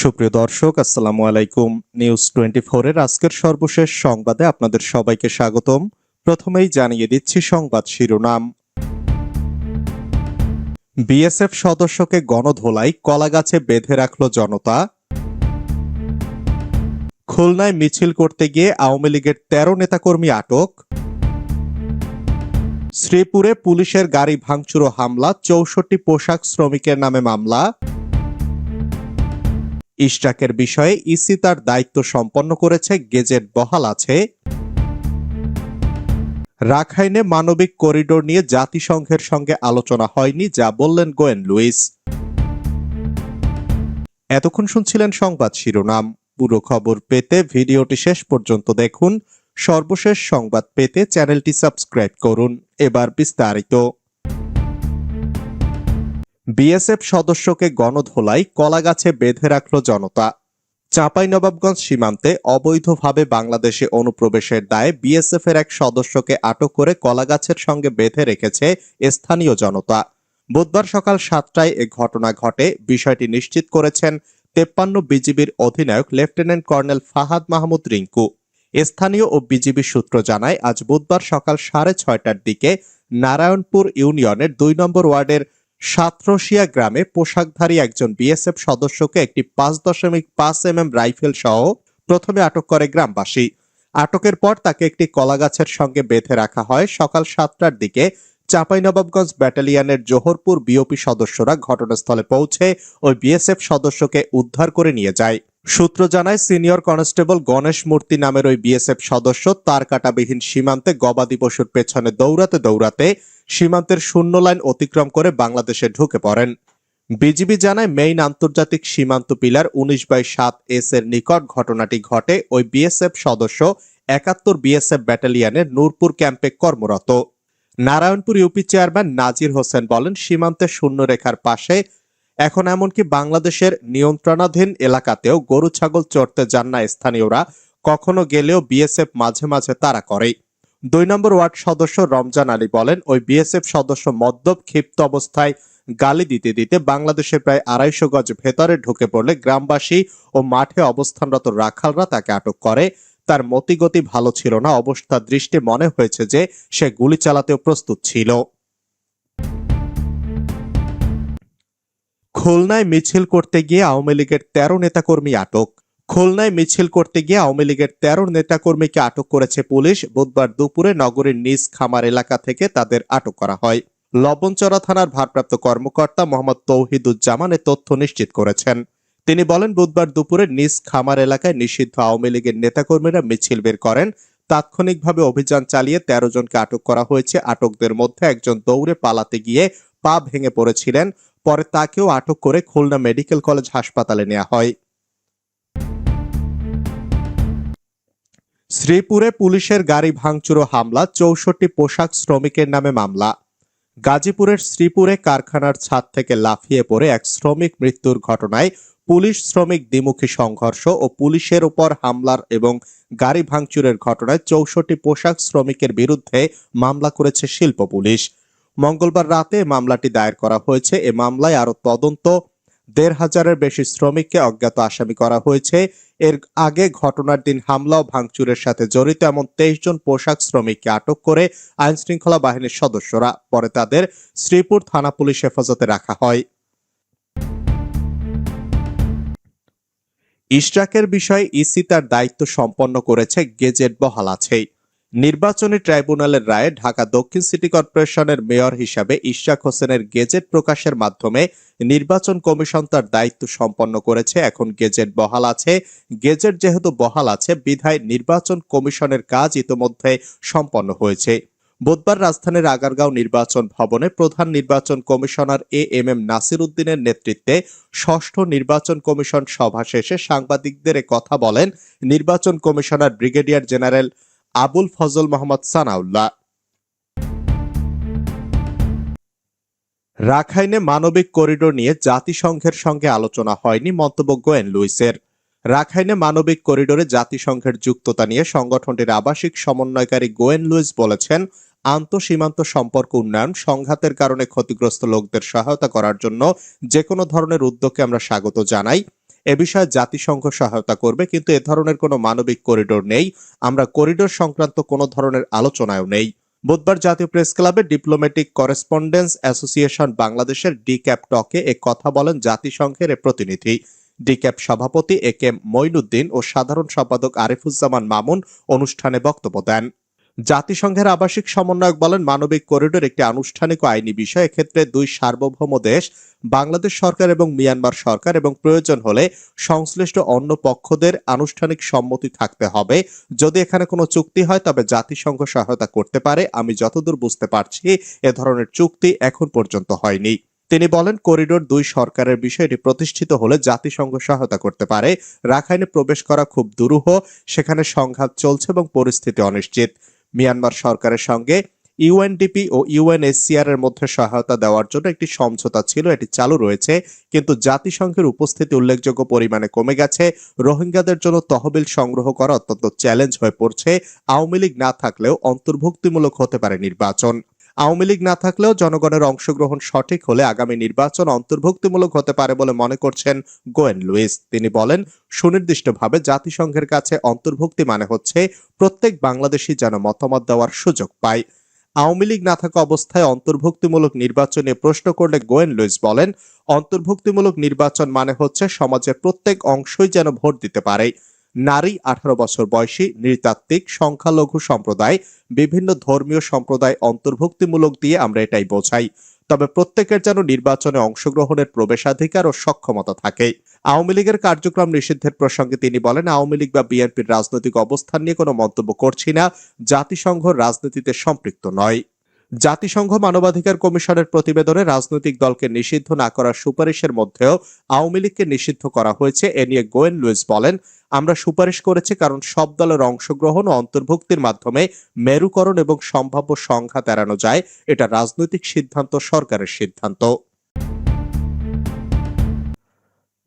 সুপ্রিয় দর্শক, আসসালামু আলাইকুম। নিউজ টোয়েন্টি এর আজকের সর্বশেষ সংবাদে আপনাদের সবাইকে স্বাগতম। প্রথমেই জানিয়ে দিচ্ছি সংবাদ শিরোনাম। বিএসএফ সদস্যকে গণধোলাই কলাগাছে বেঁধে রাখল জনতা। খুলনায় মিছিল করতে গিয়ে আওয়ামী লীগের তেরো নেতাকর্মী আটক। শ্রীপুরে পুলিশের গাড়ি ভাঙচুর হামলা, চৌষট্টি পোশাক শ্রমিকের নামে মামলা। ইশরাকের বিষয়ে ইসি তার দায়িত্ব সম্পন্ন করেছে, গেজেট বহাল আছে। রাখাইনে মানবিক করিডোর নিয়ে জাতিসংঘের সঙ্গে আলোচনা হয়নি, যা বললেন গোয়েন লুইস। এতক্ষণ শুনছিলেন সংবাদ শিরোনাম। পুরো খবর পেতে ভিডিওটি শেষ পর্যন্ত দেখুন। সর্বশেষ সংবাদ পেতে চ্যানেলটি সাবস্ক্রাইব করুন। এবার বিস্তারিত। বিএসএফ সদস্যকে গণধোলাই কলাগাছে বেঁধে রাখল জনতা। চাঁপাইনবাবগঞ্জ সীমান্তে অবৈধভাবে বাংলাদেশে অনুপ্রবেশের দায়ে বিএসএফ এর এক সদস্যকে আটক করে কলাগাছের সঙ্গে বেঁধে রেখেছে স্থানীয় জনতা। বুধবার সকাল সাতটায় এ ঘটনা ঘটে। বিষয়টি নিশ্চিত করেছেন তেপ্পান্ন বিজিবির অধিনায়ক লেফটেন্যান্ট কর্নেল ফাহাদ মাহমুদ রিঙ্কু। স্থানীয় ও বিজিবি সূত্র জানায়, আজ বুধবার সকাল সাড়ে ছয়টার দিকে নারায়ণপুর ইউনিয়নের দুই নম্বর ওয়ার্ডের সাতরসিয়া গ্রামে পোশাকধারী একজন বিএসএফ সদস্যকে একটি পাঁচ দশমিক পাঁচ এম এম রাইফেল সহ প্রথমে আটক করে গ্রামবাসী। আটকের পর তাকে একটি কলাগাছের সঙ্গে বেঁধে রাখা হয়। সকাল সাতটার দিকে চাঁপাইনবাবগঞ্জ ব্যাটালিয়নের জোহরপুর বিওপি সদস্যরা ঘটনাস্থলে পৌঁছে ওই বিএসএফ সদস্যকে উদ্ধার করে নিয়ে যায়। সূত্র জানায়, সিনিয়র কনস্টেবল গণেশ মূর্তি নামের ওই বিএসএফ সদস্য তার কাটাবিহীন সীমান্তে গবাদি পশুর পেছনে দৌড়াতে দৌড়াতে সীমান্তের শূন্য লাইন অতিক্রম করে বাংলাদেশে ঢুকে পড়েন। বিজিবি জানায়, মেইন আন্তর্জাতিক সীমান্ত পিলার উনিশ বাই সাত এস এর নিকট ঘটনাটি ঘটে ওই বিএসএফ সদস্য একাত্তর বিএসএফ ব্যাটালিয়নের নূরপুর ক্যাম্পে কর্মরত। নারায়ণপুর ইউপি চেয়ারম্যান নাজির হোসেন বলেন, সীমান্তে শূন্য রেখার পাশে এখন এমনকি বাংলাদেশের নিয়ন্ত্রণাধীন এলাকাতেও গরু ছাগল চড়তে যান না স্থানীয়রা, কখনো গেলেও বিএসএফ মাঝে মাঝে তারা করে। দুই নম্বর ওয়ার্ড সদস্য রমজান আলী বলেন, ওই বিএসএফ সদস্য মদ্যপ ক্ষিপ্ত অবস্থায় গালি দিতে দিতে বাংলাদেশের প্রায় আড়াইশো গজ ভেতরে ঢুকে পড়লে গ্রামবাসী ও মাঠে অবস্থানরত রাখালরা তাকে আটক করে। তার মতিগতি ভালো ছিল না অবস্থা দৃষ্টি মনে হয়েছে যে সে গুলি চালাতেও প্রস্তুত ছিল। খুলনায় মিছিল করতে গিয়ে আওয়ামী লীগের তেরো নেতাকর্মী আটক। খুলনায় মিছিল করতে গিয়ে আওয়ামী লীগের তেরো নেতাকর্মীকে আটক করেছে পুলিশ। বুধবার দুপুরে নগরীর নিজ খামার এলাকা থেকে তাদের আটক করা হয়। লবণচরা থানার ভারপ্রাপ্ত কর্মকর্তা মোহাম্মদ তৌহিদুজ্জামান এ তথ্য নিশ্চিত করেছেন। তিনি বলেন, বুধবার দুপুরে নিজ খামার এলাকায় নিষিদ্ধ আওয়ামী লীগের নেতাকর্মীরা মিছিল বের করেন। তাৎক্ষণিকভাবে অভিযান চালিয়ে তেরো জনকে আটক করা হয়েছে। আটকদের মধ্যে একজন দৌড়ে পালাতে গিয়ে পা ভেঙে পড়েছিলেন। পরে তাকেও আটক করে খুলনা মেডিকেল কলেজ হাসপাতালে নেওয়া হয়। শ্রীপুরে পুলিশের গাড়ি ভাঙচুর হামলা, চৌষট্টি পোশাক শ্রমিকের নামে মামলা। গাজীপুরের শ্রীপুরে কারখানার ছাদ থেকে লাফিয়ে পড়ে এক শ্রমিক মৃত্যুর ঘটনায় পুলিশ শ্রমিক দ্বিমুখী সংঘর্ষ ও পুলিশের উপর হামলার এবং গাড়ি ভাঙচুরের ঘটনায় চৌষট্টি পোশাক শ্রমিকের বিরুদ্ধে মামলা করেছে শিল্প পুলিশ। মঙ্গলবার রাতে মামলাটি দায়ের করা হয়েছে। এ মামলায় আরও তদন্ত দেড় হাজারের বেশি শ্রমিককে অজ্ঞাত আসামি করা হয়েছে। এর আগে ঘটনার দিন হামলা ও ভাঙচুরের সাথে জড়িত, এমন তেইশ জন পোশাক শ্রমিককে আটক করে আইন শৃঙ্খলা বাহিনীর সদস্যরা, পরে তাদের শ্রীপুর থানা পুলিশ হেফাজতে রাখা হয়। ইশরাকের বিষয়ে ইসি তার দায়িত্ব সম্পন্ন করেছে, গেজেট বহাল আছেই নির্বাচনী ট্রাইব্যুনালের রায়ে ঢাকা দক্ষিণ সিটি কর্পোরেশনের মেয়র হিসাবে ইশরাক হোসেনের গেজেট প্রকাশের মাধ্যমে নির্বাচন কমিশন তার দায়িত্ব সম্পন্ন করেছে। এখন গেজেট বহাল আছে। গেজেট যেহেতু বহাল আছে, বিধায় নির্বাচন কমিশনের কাজ ইতোমধ্যে সম্পন্ন হয়েছে। বুধবার রাজধানীর আগারগাঁও নির্বাচন ভবনে প্রধান নির্বাচন commissioner A M M Nasir উদ্দিনের নেতৃত্বে ষষ্ঠ নির্বাচন কমিশন সভা শেষে সাংবাদিকদের কথা বলেন নির্বাচন commissioner brigadier general Abul Fazal Mohammad Sanaullah. রাখাইনে মানবিক করিডোর নিয়ে জাতিসংঘের সঙ্গে আলোচনা হয়নি মন্তব্য গোয়েন লুইসের রাখাইনে মানবিক করিডোরে জাতিসংঘের যুক্ততা নিয়ে সংগঠনটির আবাসিক সমন্বয়কারী গোয়েন লুইস বলেছেন, আন্তঃসীমান্ত সম্পর্ক উন্নয়ন সংঘাতের কারণে ক্ষতিগ্রস্ত লোকদের সহায়তা করার জন্য যে কোনো ধরনের উদ্যোগকে আমরা স্বাগত জানাই। এ বিষয়ে জাতিসংঘ সহায়তা করবে, কিন্তু এ ধরনের কোনো মানবিক করিডোর নেই। আমরা করিডোর সংক্রান্ত কোনো ধরনের আলোচনায়ও নেই। বুধবার জাতীয় প্রেস ক্লাবে ডিপ্লোম্যাটিক করেসপন্ডেন্স অ্যাসোসিয়েশন বাংলাদেশের ডিক্যাপ টকে এ কথা বলেন জাতিসংঘের এ প্রতিনিধি। ডিক্যাপ সভাপতি এ কে মঈনুদ্দিন ও সাধারণ সম্পাদক আরিফুজ্জামান মামুন অনুষ্ঠানে বক্তব্য দেন। জাতিসংঘের আবাসিক সমন্বয়ক বলেন, মানবিক করিডোর একটি আনুষ্ঠানিক আইনি বিষয়। এক্ষেত্রে দুই সার্বভৌম দেশ, বাংলাদেশ সরকার এবং মিয়ানমার সরকার এবং প্রয়োজন হলে সংশ্লিষ্ট অন্য পক্ষদের আনুষ্ঠানিক সম্মতি থাকতে হবে। যদি এখানে কোনো চুক্তি হয়, তবে জাতিসংঘ সহায়তা করতে পারে। আমি যতদূর বুঝতে পারছি, এ ধরনের চুক্তি এখন পর্যন্ত হয়নি। তিনি বলেন, করিডোর দুই সরকারের বিষয়টি প্রতিষ্ঠিত হলে জাতিসংঘ সহায়তা করতে পারে। রাখাইনে প্রবেশ করা খুব দুরূহ, সেখানে সংঘাত চলছে এবং পরিস্থিতি অনিশ্চিত। মিয়ানমার সরকারের সঙ্গে ইউএনডিপি ও ইউএনএসসিআর এর মধ্যে সহায়তা দেওয়ার জন্য একটি সমঝোতা ছিল, এটি চালু রয়েছে। কিন্তু জাতিসংঘের উপস্থিতি উল্লেখযোগ্য পরিমাণে কমে গেছে। রোহিঙ্গাদের জন্য তহবিল সংগ্রহ করা অত্যন্ত চ্যালেঞ্জ হয়ে পড়ছে। আওয়ামী লীগ না থাকলেও অন্তর্ভুক্তিমূলক হতে পারে নির্বাচন। আওয়ামী লীগ না থাকলেও জনগণের অংশগ্রহণ সঠিক হলে আগামী নির্বাচন অন্তর্ভুক্তিমূলক হতে পারে বলে মনে করছেন গোয়েন লুইস। তিনি বলেন, সুনির্দিষ্টভাবে জাতিসংঘের কাছে অন্তর্ভুক্তি মানে হচ্ছে প্রত্যেক বাংলাদেশি যেন মতামত দেওয়ার সুযোগ পায়। আওয়ামী লীগ না থাকা অবস্থায় অন্তর্ভুক্তিমূলক নির্বাচনে প্রশ্ন করলে গোয়েন লুইস বলেন, অন্তর্ভুক্তিমূলক নির্বাচন মানে হচ্ছে সমাজের প্রত্যেক অংশই যেন ভোট দিতে পারে। নারী আঠারো বছর বয়সী নৃতাত্ত্বিক সংখ্যালঘু সম্প্রদায় বিভিন্ন ধর্মীয় সম্প্রদায় অন্তর্ভুক্তিমূলক দিয়ে আমরা এটাই বোঝাই। তবে প্রত্যেকের যেন নির্বাচনে অংশগ্রহণের প্রবেশাধিকার ও সক্ষমতা থাকে। আওয়ামী লীগের কার্যক্রম নিষিদ্ধের প্রসঙ্গে তিনি বলেন, আওয়ামী লীগ বা বিএনপির রাজনৈতিক অবস্থান নিয়ে কোনো মন্তব্য করছি না, জাতিসংঘ রাজনীতিতে সম্পৃক্ত নয়। জাতিসংঘ মানবাধিকার কমিশনের প্রতিবেদনে রাজনৈতিক দলকে নিষিদ্ধ না করার সুপারিশের মধ্যেও আওয়ামী লীগকে নিষিদ্ধ করা হয়েছে, এ নিয়ে গোয়েন লুইস বলেন আমরা সুপারিশ করেছি কারণ সব দলের অংশগ্রহণ ও অন্তর্ভুক্তির মাধ্যমে মেরুকরণ এবং সম্ভাব্য সংঘাত এড়ানো যায়। এটা রাজনৈতিক সিদ্ধান্ত, সরকারের সিদ্ধান্ত।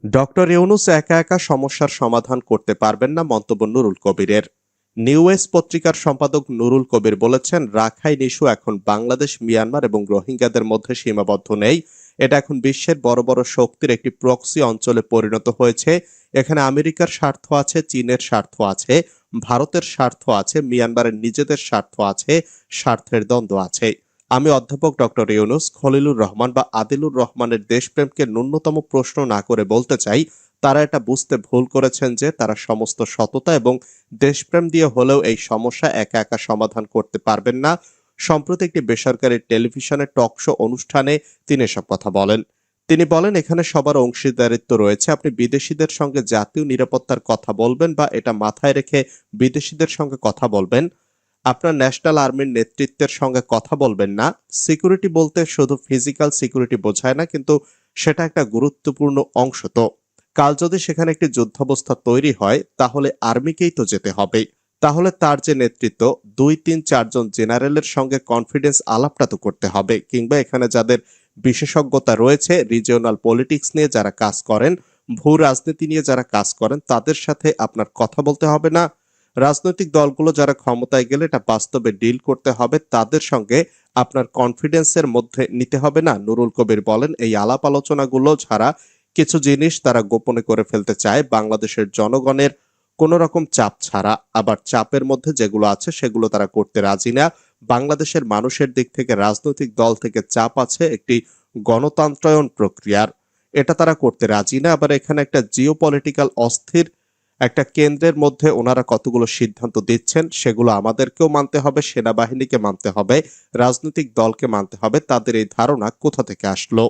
ডক্টর ইউনুস একা একা সমস্যার সমাধান করতে পারবেন না মন্তব্য নুরুল কবিরের। নিউ ওয়েস্ট পত্রিকার সম্পাদক নুরুল কবির বলেছেন, রাখাইন ইস্যু এখন বাংলাদেশ, মিয়ানমার এবং রোহিঙ্গাদের মধ্যে সীমাবদ্ধ নেই। এটা এখন বিশ্বের বড় বড় শক্তির একটি প্রক্সি অঞ্চলে পরিণত হয়েছে। এখানে আমেরিকার স্বার্থ আছে, চীনের স্বার্থ আছে, ভারতের স্বার্থ আছে, মিয়ানমারের নিজেদের স্বার্থ আছে, স্বার্থের দ্বন্দ্ব আছে। আমি অধ্যাপক ডক্টর ইউনুস খলিলুর রহমান বা আদিলুর রহমানের দেশপ্রেমকে ন্যূনতম প্রশ্ন না করে বলতে চাই, তারা এটা বুঝতে ভুল করেছেন যে তারা সমস্ত সততা এবং দেশপ্রেম দিয়ে হলেও এই সমস্যা একা একা সমাধান করতে পারবেন না। সম্প্রতি একটি বেসরকারি টেলিভিশনের টক শো অনুষ্ঠানে তিনি এসব কথা বলেন। তিনি বলেন, এখানে সবার অংশীদারিত্ব রয়েছে। আপনি বিদেশিদের সঙ্গে জাতীয় নিরাপত্তার কথা বলবেন বা এটা মাথায় রেখে বিদেশিদের সঙ্গে কথা বলবেন। আপনার ন্যাশনাল আর্মির নেতৃত্বের সঙ্গে কথা বলবেন না। সিকিউরিটি বলতে শুধু ফিজিক্যাল সিকিউরিটি বোঝায় না, কিন্তু সেটা একটা গুরুত্বপূর্ণ অংশ তো। কাল যদি সেখানে একটি যুদ্ধাবস্থা তৈরি হয়, তাহলে আর্মিকেই তো যেতে হবে তাহলে তার যে নেতৃত্ব, দুই, তিন চারজন জেনারেলের সঙ্গে কনফিডেন্স আলাপটা তো করতে হবে। কিংবা এখানে যাদের বিশেষজ্ঞতা রয়েছে রিজিওনাল পলিটিক্স নিয়ে যারা কাজ করেন, ভূ রাজনীতি নিয়ে যারা কাজ করেন, তাদের সাথে আপনার কথা বলতে হবে না। রাজনৈতিক দলগুলো যারা ক্ষমতায় গেলে এটা বাস্তবে ডিল করতে হবে, তাদের সঙ্গে আপনার কনফিডেন্সের মধ্যে নিতে হবে না। নুরুল কবির বলেন, এই আলাপ আলোচনাগুলো ছাড়া কিছু জিনিস তারা গোপনে করে ফেলতে চায়। বাংলাদেশের জনগণের কোন রকম চাপ ছাড়া, আবার চাপের মধ্যে যেগুলো আছে সেগুলো তারা করতে রাজি না। বাংলাদেশের মানুষের দিক থেকে, রাজনৈতিক দল থেকে চাপ আছে একটি গণতন্ত্রায়ন প্রক্রিয়ার। এটা তারা করতে রাজি না। আবার এখানে একটা জিও পলিটিক্যাল অস্থির একটা কেন্দ্রের মধ্যে ওনারা কতগুলো সিদ্ধান্ত দিচ্ছেন সেগুলো আমাদেরকেও মানতে হবে, সেনাবাহিনীকে মানতে হবে, রাজনৈতিক দলকে মানতে হবে। তাদের এই ধারণা কোথা থেকে আসলো?